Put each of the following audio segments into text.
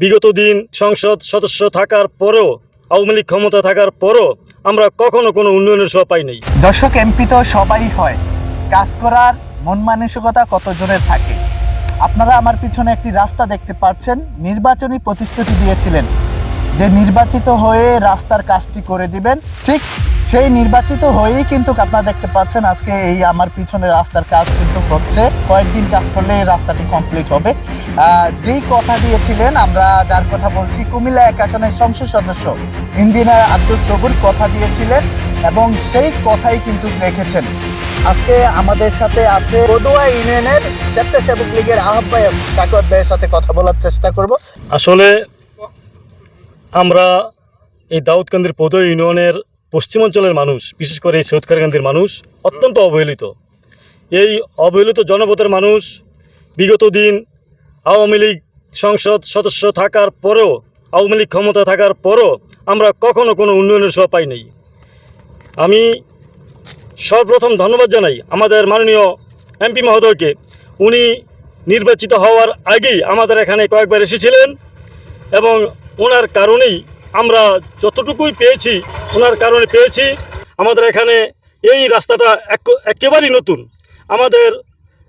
বিগত দিন সংসদ সদস্য থাকার পরেও, আওয়ামী লীগ ক্ষমতা থাকার পরও আমরা কখনো কোনো উন্নয়নের সবাই পাই নাই। দর্শক, এমপি তো সবাই হয়। কাজ করার মন মানসিকতা কতজনের থাকে? আপনারা আমার পিছনে একটি রাস্তা দেখতে পাচ্ছেন নির্বাচনী প্রতিশ্রুতি দিয়েছিলেন। যে নির্বাচিত হয়ে রাস্তার কাজটি করে দিবেন, ঠিক সেই নির্বাচিত হয়েই কিন্তু আপনারা দেখতে পাচ্ছেন আজকে এই আমার পিছনে রাস্তার কাজ কিন্তু হচ্ছে। কয়েকদিন কাজ করলে এই রাস্তাটি কমপ্লিট হবে। যেই কথা দিয়েছিলেন, আমরা যার কথা বলছি, কুমিল্লা এক আসনের সংসদ সদস্য ইঞ্জিনিয়ার আব্দুল সবুর কথা দিয়েছিলেন এবং সেই কথাই কিন্তু রেখেছেন। আজকে আমাদের সাথে আছে পদুয়া ইউনিয়নের স্বেচ্ছাসেবক লীগের আহ্বায়ক শাকত ভাইয়ের সাথে কথা বলার চেষ্টা করব। আসলে আমরা এই দাউদকান্দির পৌদ ইউনিয়নের পশ্চিমাঞ্চলের মানুষ, বিশেষ করে এই সৈয়দকারকান্দির মানুষ, অত্যন্ত অবহেলিত। এই অবহেলিত জনপদের মানুষ বিগত দিন আওয়ামী লীগ সংসদ সদস্য থাকার পরেও, আওয়ামী লীগ ক্ষমতা থাকার পরও আমরা কখনো কোনো উন্নয়নের সভা পাই নাই। আমি সর্বপ্রথম ধন্যবাদ জানাই আমাদের মাননীয় এমপি মহোদয়কে। উনি নির্বাচিত হওয়ার আগেই আমাদের এখানে কয়েকবার এসেছিলেন এবং ওনার কারণেই আমরা যতটুকুই পেয়েছি, ওনার কারণে পেয়েছি। আমাদের এখানে এই রাস্তাটা এক- একেবারেই নতুন। আমাদের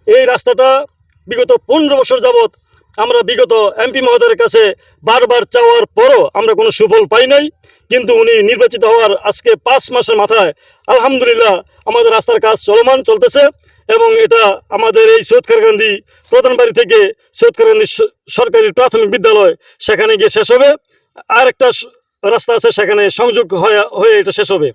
এই রাস্তাটা বিগত পনেরো বছর যাবৎ আমরা বিগত এমপি মহোদয়ের কাছে বারবার চাওয়ার পরও আমরা কোনো সুফল পাই নাই। কিন্তু উনি নির্বাচিত হওয়ার আজকে পাঁচ মাসের মাথায় আলহামদুলিল্লাহ আমাদের রাস্তার কাজ চলমান, চলতেছে। এবং এটা আমাদের এই সৈয়দ খারকান্দি প্রধান বাড়ি থেকে সৈয়দ খারকান্দি সরকারি প্রাথমিক বিদ্যালয়, সেখানে গিয়ে শেষ হবে। আর একটা রাস্তা আছে, সেখানে সংযোগ হয়ে এটা শেষ হবে।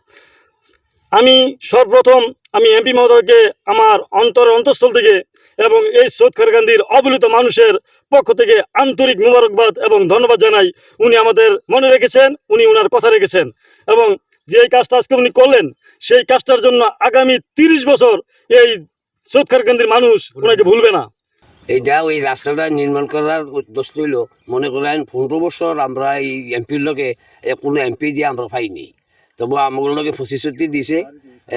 আমি সর্বপ্রথম আমি এমপি মহোদয়কে আমার অন্তর অন্তঃস্থল থেকে এবং এই সৈয়দ খারকান্দির অবলিত মানুষের পক্ষ থেকে আন্তরিক মুবারকবাদ এবং ধন্যবাদ জানাই। উনি আমাদের মনে রেখেছেন, উনি ওনার কথা রেখেছেন। এবং যে কাজটা আজকে উনি করলেন, সেই কাজটার জন্য আগামী তিরিশ বছর এই সৈয়দ খারকান্দির মানুষ ওনাকে ভুলবে না। এইটা ওই রাস্তাটা নির্মাণ করার উদ্দেশ্য হইল, মনে করেন পনেরো বছর আমরা এই এমপির এ কোনো এমপি দিয়ে আমরা পাইনি। তবু আমার লগে প্রতিশ্রুতি দিছে,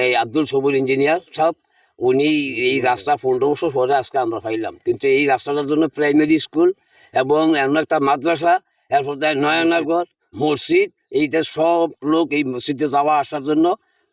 এই আব্দুল সবুর ইঞ্জিনিয়ার সব উনি এই রাস্তা পনেরো বছর পরে আজকে আমরা পাইলাম। কিন্তু এই রাস্তাটার জন্য প্রাইমারি স্কুল এবং এমন একটা মাদ্রাসা, এরপর তাই নয়নাগর, মসজিদ, এইটা সব লোক এই মসজিদে যাওয়া আসার জন্য,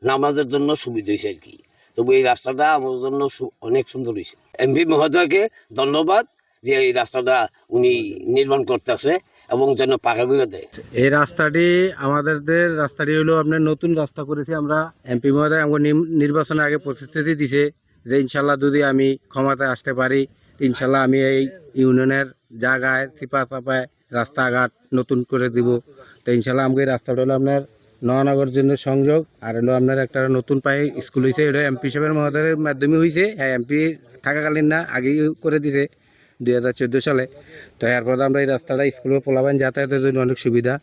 নামাজের জন্য সুবিধা হয়েছে আর কি। তবু এই রাস্তাটা আমার জন্য অনেক সুন্দর হয়েছে। এমপি মহোদয়কে ধন্যবাদ যে এই রাস্তাটা উনি নির্মাণ করতেছে এবং যেন পাকা করে দেয়। এই রাস্তাটি আমাদের রাস্তাটি হলো আপনার নতুন রাস্তা করেছি, আমরা এমপি মহোদয় আমাকে নিম- নির্বাচনের আগে প্রতিশ্রুতি দিছে যে ইনশাল্লাহ যদি আমি ক্ষমতায় আসতে পারি, ইনশাল্লাহ আমি এই ইউনিয়নের জায়গায় চিপা চাপায় রাস্তাঘাট নতুন করে দিব। তো ইনশাল্লাহ আমাকে এই রাস্তাটা হলো আপনার নয়নগর জন্য সংযোগ, আর হলো আপনার একটা নতুন পায়ে স্কুল হয়েছে এটা এমপি সাহেবের মহোদয়ের মাধ্যমে হয়েছে হ্যাঁ এমপি থাকাকালীন না, আগেই করে দিছে, দুই হাজার চোদ্দ সালে। তো এরপর আমরা এই রাস্তাটা স্কুলের পোলাপান যাতায়াতের জন্য অনেক সুবিধা,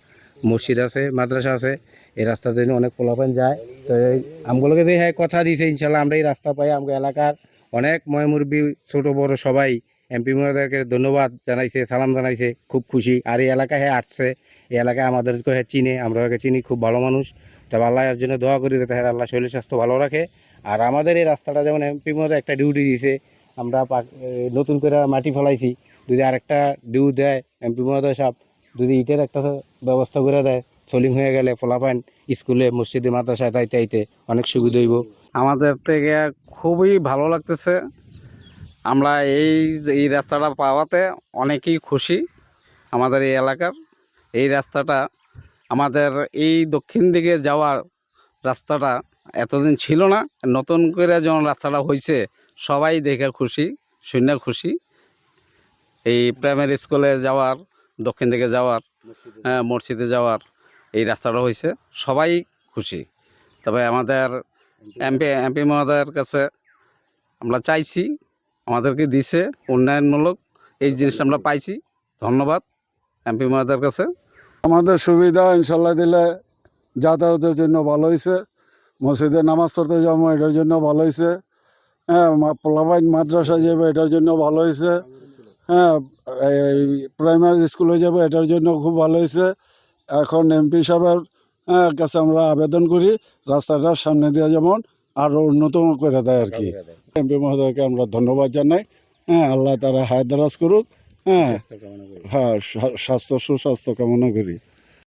মসজিদ আছে, মাদ্রাসা আছে, এই রাস্তার জন্য অনেক পোলাপান যায়। তো এই আমগুলোকে দিয়ে হ্যাঁ কথা দিয়েছে ইনশাল্লাহ আমরা এই রাস্তা পাই আমাকে এলাকার অনেক ময়মুরবি, ছোট, বড় সবাই এমপি মহোদয়কে ধন্যবাদ জানাইছে, সালাম জানাইছে। খুব খুশি। আর এই এলাকায় হ্যাঁ আসছে। এই এলাকায় আমাদেরকে হ্যাঁ চিনে। আমরা ওকে চিনি, খুব ভালো মানুষ। তবে আল্লাহ এর জন্য দোয়া করি যাতে হ্যাঁ আল্লাহ শরীর স্বাস্থ্য ভালো রাখে। আর আমাদের এই রাস্তাটা যেমন এমপি মহোদয় একটা ডিউটি দিয়েছে আমরা নতুন করে মাটি ফেলাইছি। যদি আরেকটা ডিউ দেয়, এমপি মহোদয় সাহেব যদি ইটের একটা ব্যবস্থা করে দেয় সোলিং হয়ে গেলে ফলাফাইন স্কুলে, মসজিদে, মাদ্রাসায়, তাইতে, আইতে অনেক সুবিধা হইব। আমাদের থেকে খুবই ভালো লাগতেছে। আমরা এই যে এই রাস্তাটা পাওয়াতে অনেকেই খুশি আমাদের এই এলাকার। এই রাস্তাটা আমাদের এই দক্ষিণ দিকে যাওয়ার রাস্তাটা এতদিন ছিল না নতুন করে যখন রাস্তাটা হয়েছে সবাই দেখে খুশি শূন্য খুশি। এই প্রাইমারি স্কুলে যাওয়ার দক্ষিণ দিকে যাওয়ার হ্যাঁ মসজিদে যাওয়ার এই রাস্তাটা হয়েছে সবাই খুশি। তবে আমাদের এমপি এমপি মহোদয়ের কাছে আমরা চাইছি আমাদেরকে দিছে উন্নয়নমূলক এই জিনিসটা আমরা পাইছি। ধন্যবাদ এমপি মহোদয়ের কাছে। আমাদের সুবিধা ইনশাল্লাহ দিলে যাতায়াতের জন্য ভালো হয়েছে মসজিদে নামাজ পড়তে যাব এটার জন্য ভালো হয়েছে হ্যাঁ মা- পোলাপাইন মাদ্রাসা যাবে এটার জন্য ভালো হয়েছে হ্যাঁ এই প্রাইমারি স্কুলে যাব এটার জন্য খুব ভালো হয়েছে এখন এমপি সাহেবের হ্যাঁ, কাছে আমরা আবেদন করি রাস্তাটার সামনে দিয়ে যেমন আরও উন্নত করে দেয় আর কি। এমপি মহোদয়কে আমরা ধন্যবাদ জানাই। হ্যাঁ আল্লাহ তারা হায়দারাজ করুক। হ্যাঁ হ্যাঁ স্বাস্থ্য সুস্বাস্থ্য কামনা করি।